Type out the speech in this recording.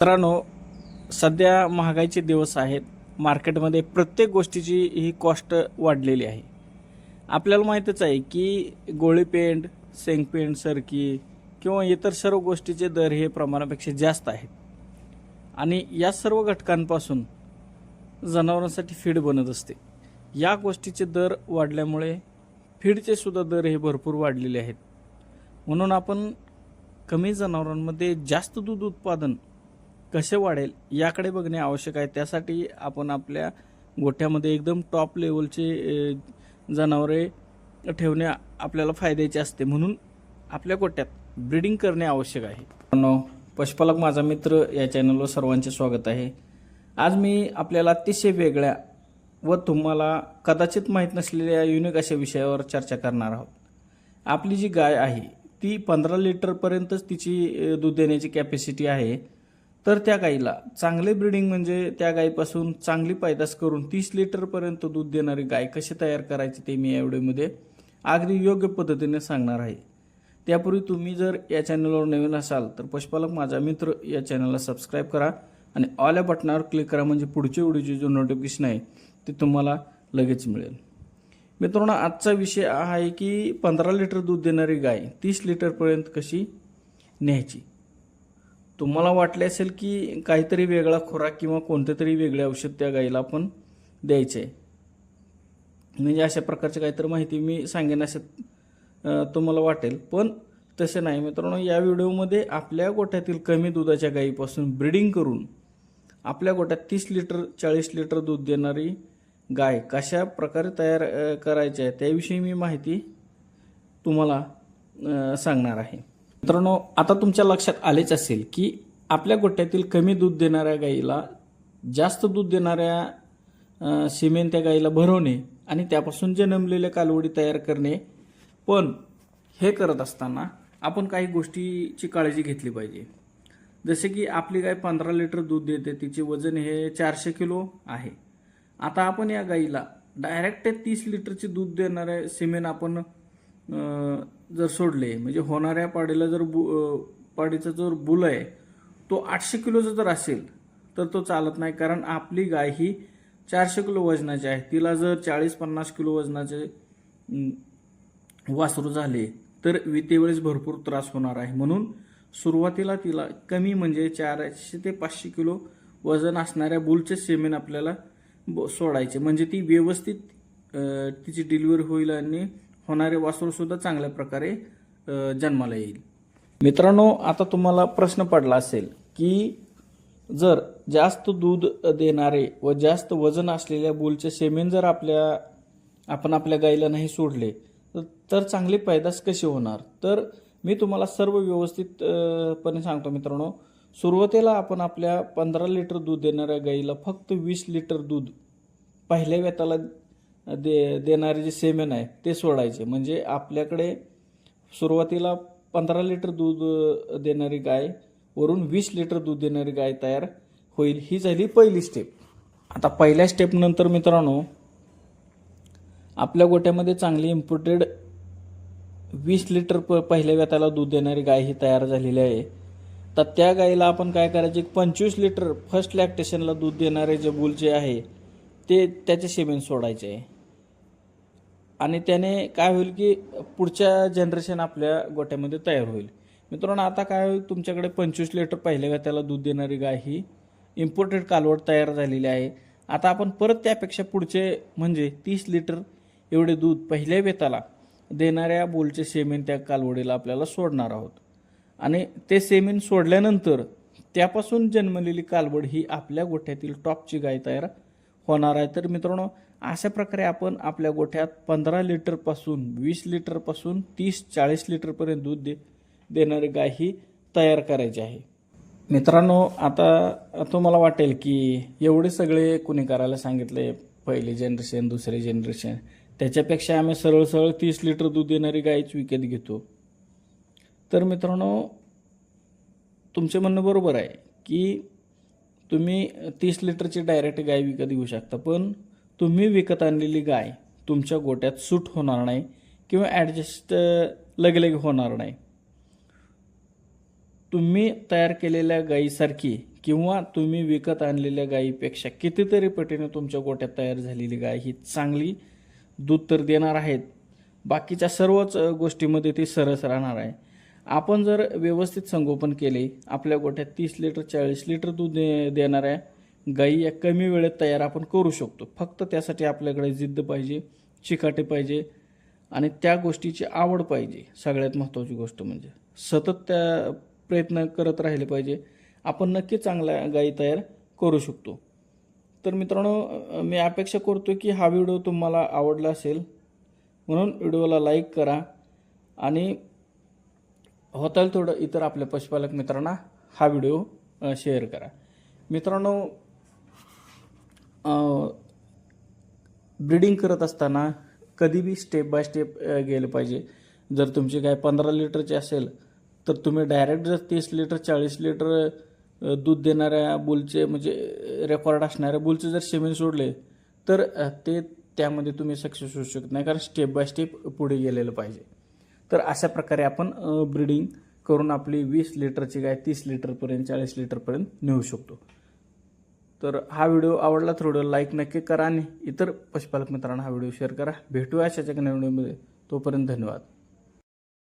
मित्रांनो सध्या महागाईचे दिवस आहेत. मार्केटमध्ये प्रत्येक गोष्टीची ही कॉस्ट वाढलेली आहे. आपल्याला माहीतच आहे की गोळी पेंट शेंगपेंट सरकी किंवा इतर सर्व गोष्टीचे दर हे प्रमाणापेक्षा जास्त आहेत. आणि या सर्व घटकांपासून जनावरांसाठी फीड बनत असते. या गोष्टीचे दर वाढल्यामुळे फीडचे सुद्धा दर हे भरपूर वाढलेले आहेत. म्हणून आपण कमी जनावरांमध्ये जास्त दूध उत्पादन कसे वाढेल याकडे बघणे आवश्यक आहे. त्यासाठी आपण आपल्या गोठ्यामध्ये एकदम टॉप लेवलचे जनावरे ठेवणे आपल्याला फायद्याचे असते. म्हणून आपल्या गोट्यात ब्रीडिंग करणे आवश्यक आहे. पशुपालक माझा मित्र या चॅनलवर सर्वांचे स्वागत आहे. आज मी आपल्याला अतिशय वेगळ्या व तुम्हाला कदाचित माहीत नसलेल्या युनिक अशा विषयावर चर्चा करणार आहोत. आपली जी गाय आहे ती पंधरा लिटरपर्यंतच तिची दूध देण्याची कॅपॅसिटी आहे. तर त्या गाईला चांगले ब्रीडिंग म्हणजे त्या गाईपासून चांगली पायदास करून तीस लिटरपर्यंत दूध देणारी गाय कशी तयार करायची ते मी या व्हिडिओमध्ये अगदी योग्य पद्धतीने सांगणार आहे. त्यापूर्वी तुम्ही जर या चॅनलवर नवीन असाल तर पशुपालक माझा मित्र या चॅनलला सबस्क्राईब करा आणि ऑल या बटनावर क्लिक करा म्हणजे पुढच्या व्हिडिओची जो नोटिफिकेशन आहे ते तुम्हाला लगेच मिळेल. मित्रांनो आजचा विषय हा आहे की पंधरा लिटर दूध देणारी गाय तीस लिटरपर्यंत कशी न्यायची? तुम्हाला वाटले असेल की काहीतरी वेगळा खुराक किंवा कोणते तरी वेगळे औषध त्या गाईला आपण द्यायचे? म्हणजे अशा प्रकारची काहीतरी माहिती मी सांगेन असं तुम्हाला वाटेल. पण तसे नाही मित्रांनो या व्हिडिओमध्ये आपल्या गोठ्यातील कमी दुधाच्या गायीपासून ब्रीडिंग करून आपल्या गोठ्यात तीस लिटर चाळीस लिटर दूध देणारी गाय कशा प्रकारे तयार करायची आहे त्याविषयी मी माहिती तुम्हाला सांगणार आहे. मित्रांनो आता तुमच्या लक्षात आलेच असेल की आपल्या गोट्यातील कमी दूध देणाऱ्या गाईला जास्त दूध देणाऱ्या सिमेन त्या गाईला भरवणे आणि त्यापासून जन्मलेल्या कालवडी तयार करणे. पण हे करत असताना आपण काही गोष्टीची काळजी घेतली पाहिजे. जसे की आपली गाय पंधरा लिटर दूध देते तिचे वजन हे चारशे किलो आहे. आता आपण या गाईला डायरेक्ट तीस लिटरचे दूध देणारे सिमेन आपण जर सोडले म्हणजे होणाऱ्या पाडीला जर बु पाडीचा जो बुल आहे तो आठशे किलोचा जर असेल तर तो चालत नाही. कारण आपली गाय ही चारशे किलो वजनाची आहे. तिला जर चाळीस पन्नास किलो वजनाचे वासरू झाले तर वितेवेळेस भरपूर त्रास होणार आहे. म्हणून सुरुवातीला तिला कमी म्हणजे चारशे ते पाचशे किलो वजन असणाऱ्या बुलचे सेमेन आपल्याला ब- सोडायचे. म्हणजे ती व्यवस्थित तिची डिलिव्हरी होईल आणि होणारे वासूरसुद्धा चांगल्या प्रकारे जन्माला येईल. मित्रांनो आता तुम्हाला प्रश्न पडला असेल की जर जास्त दूध देणारे व जास्त वजन असलेल्या बुलचे सेमेन जर आपल्या आपण आपल्या गाईला नाही सोडले तर- तर चांगली पैदास कशी होणार? तर मी तुम्हाला सर्व व्यवस्थितपणे सांगतो मित्रांनो. सुरुवातीला आपण आपल्या पंधरा लिटर दूध देणाऱ्या गाईला फक्त वीस लिटर दूध पहिल्या वेताला दे देणारे जे सेमेन आहे ते सोडायचे. म्हणजे आपल्याकडे सुरुवातीला पंधरा लिटर दूध देणारी गाय वरून वीस लिटर दूध देणारी गाय तयार होईल ही झाली पहिली स्टेप आता पहिल्या स्टेपनंतर मित्रांनो आपल्या गोट्यामध्ये चांगली इम्पोर्टेड वीस लिटर प पहिल्या व्यताला दूध देणारी गाय ही तयार झालेली आहे. तर त्या गायीला आपण काय करायचे? पंचवीस लिटर फर्स्ट लॅक्टेशनला दूध देणारे जे बुल जे आहे ते त्याचे सेमेन सोडायचे. आहे आणि त्याने काय होईल की पुढच्या जनरेशन आपल्या गोट्यामध्ये तयार होईल. मित्रांनो आता काय होईल? तुमच्याकडे पंचवीस लिटर पहिल्या त्याला दूध देणारी गाय ही इम्पोर्टेड कालवड तयार झालेली आहे. आता आपण परत त्यापेक्षा पुढचे म्हणजे तीस लिटर एवढे दूध पहिल्या वेताला देणाऱ्या बोलचे सेमेन त्या कालवडीला आपल्याला सोडणार आहोत. आणि ते सेमेन सोडल्यानंतर त्यापासून जन्मलेली कालवड ही आपल्या गोठ्यातील टॉपची गाय तयार होणार आहे. तर मित्रांनो अशा प्रकारे आपण आपल्या गोठ्यात पंधरा लिटरपासून वीस लिटरपासून तीस चाळीस लिटरपर्यंत दूध दे देणारी गाय ही तयार करायची आहे. मित्रांनो आता तुम्हाला वाटेल की एवढे सगळे कुणी करायला सांगितले पहिली जनरेशन दुसरी जनरेशन त्याच्यापेक्षा आम्ही सरळ सरळ तीस लिटर दूध देणारी गायच विकत घेतो. तर मित्रांनो तुमचे म्हणणं बरोबर आहे की तुम्ही तीस लिटरची डायरेक्ट गाय विकत घेऊ शकता पण तुम्ही विकत आणलेली गाय तुमच्या गोट्यात सूट होणार नाही किंवा ॲडजस्ट लगेलगे होणार नाही. तुम्ही तयार केलेल्या गायीसारखी किंवा तुम्ही विकत आणलेल्या गायीपेक्षा कितीतरी पटीने तुमच्या गोट्यात तयार झालेली गाय ही चांगली दूध तर देणार आहेत. बाकीच्या सर्वच गोष्टीमध्ये ती सरस राहणार आहे. आपण जर व्यवस्थित संगोपन केले आपल्या गोठ्यात तीस लिटर चाळीस लिटर दूध दे देणाऱ्या गाई या कमी वेळेत तयार आपण करू शकतो. फक्त त्यासाठी आपल्याकडे जिद्द पाहिजे चिकाटे पाहिजे आणि त्या गोष्टीची आवड पाहिजे. सगळ्यात महत्त्वाची गोष्ट म्हणजे सतत त्या प्रयत्न करत राहिले पाहिजे. आपण नक्की चांगल्या गायी तयार करू शकतो. तर मित्रांनो मी अपेक्षा करतो की हा व्हिडिओ तुम्हाला आवडला असेल. म्हणून व्हिडिओला लाईक करा आणि होताल थोडं इतर आपल्या पशुपालक मित्रांना हा व्हिडिओ शेअर करा. मित्रांनो ब्रिडिंग करत असताना कधी बी स्टेप बाय स्टेप गेलं पाहिजे. जर तुमची गाय पंधरा लिटरची असेल तर तुम्ही डायरेक्ट जर तीस लिटर चाळीस लिटर दूध देणाऱ्या बुलचे म्हणजे रेकॉर्ड असणाऱ्या बुलचे जर शेमेन सोडले तर ते त्यामध्ये तुम्ही सक्सेस होऊ शकत नाही कारण स्टेप बाय स्टेप पुढे गेलेलं पाहिजे. तर अशा प्रकारे आपण ब्रीडिंग करून आपली वीस लिटरची गाय तीस लिटरपर्यंत चाळीस लिटरपर्यंत नेऊ शकतो. तर हा व्हिडिओ आवडला तर व्हिडिओ लाईक नक्की करा आणि इतर पशुपालक मित्रांना हा व्हिडिओ शेअर करा. भेटूया अशाच एका नवीन व्हिडिओमध्ये. तोपर्यंत धन्यवाद.